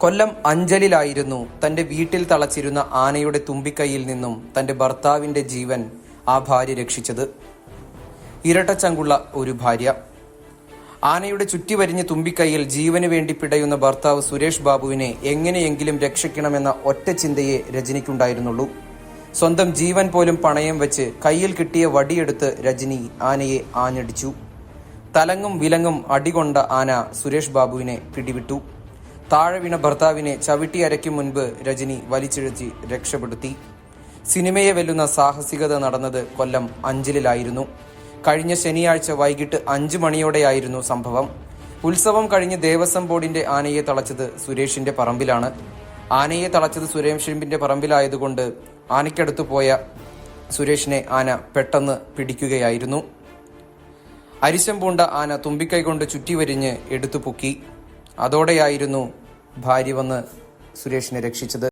കൊല്ലം അഞ്ചലിലായിരുന്നു തന്റെ വീട്ടിൽ തളച്ചിരുന്ന ആനയുടെ തുമ്പിക്കൈയിൽ നിന്നും തന്റെ ഭർത്താവിന്റെ ജീവൻ ആ ഭാര്യ രക്ഷിച്ചത്. ഇരട്ടച്ചങ്കുള്ള ഒരു ഭാര്യ. ആനയുടെ ചുറ്റിവരിഞ്ഞ തുമ്പിക്കൈയിൽ ജീവന് വേണ്ടി പിടയുന്ന ഭർത്താവ് സുരേഷ് ബാബുവിനെ എങ്ങനെയെങ്കിലും രക്ഷിക്കണമെന്ന ഒറ്റ ചിന്തയെ രജനിക്കുണ്ടായിരുന്നുള്ളൂ. സ്വന്തം ജീവൻ പോലും പണയം വെച്ച് കയ്യിൽ കിട്ടിയ വടിയെടുത്ത് രജനി ആനയെ ആഞ്ഞടിച്ചു. തലങ്ങും വിലങ്ങും അടികൊണ്ട ആന സുരേഷ് ബാബുവിനെ പിടിവിട്ടു. താഴെ വീണ ഭർത്താവിനെ ചവിട്ടി അരയ്ക്കും മുൻപ് രജനി വലിച്ചിഴച്ചി രക്ഷപ്പെടുത്തി. സിനിമയെ വെല്ലുന്ന സാഹസികത നടന്നത് കൊല്ലം അഞ്ചലിലായിരുന്നു. കഴിഞ്ഞ ശനിയാഴ്ച വൈകിട്ട് അഞ്ചു മണിയോടെയായിരുന്നു സംഭവം. ഉത്സവം കഴിഞ്ഞ് ദേവസ്വം ബോർഡിന്റെ ആനയെ തളച്ചത് സുരേഷിന്റെ പറമ്പിലാണ്. ആനയെ തളച്ചത് സുരേഷിന്റെ പറമ്പിലായതുകൊണ്ട് ആനയ്ക്കടുത്ത് പോയ സുരേഷിനെ ആന പെട്ടെന്ന് പിടിക്കുകയായിരുന്നു. അരിശം പൂണ്ട ആന തുമ്പിക്കൈ കൊണ്ട് ചുറ്റിവരിഞ്ഞ് എടുത്തു പൊക്കി അതോടെയായിരുന്നു ഭാര്യ വന്ന് സുരേഷിനെ രക്ഷിച്ചത്.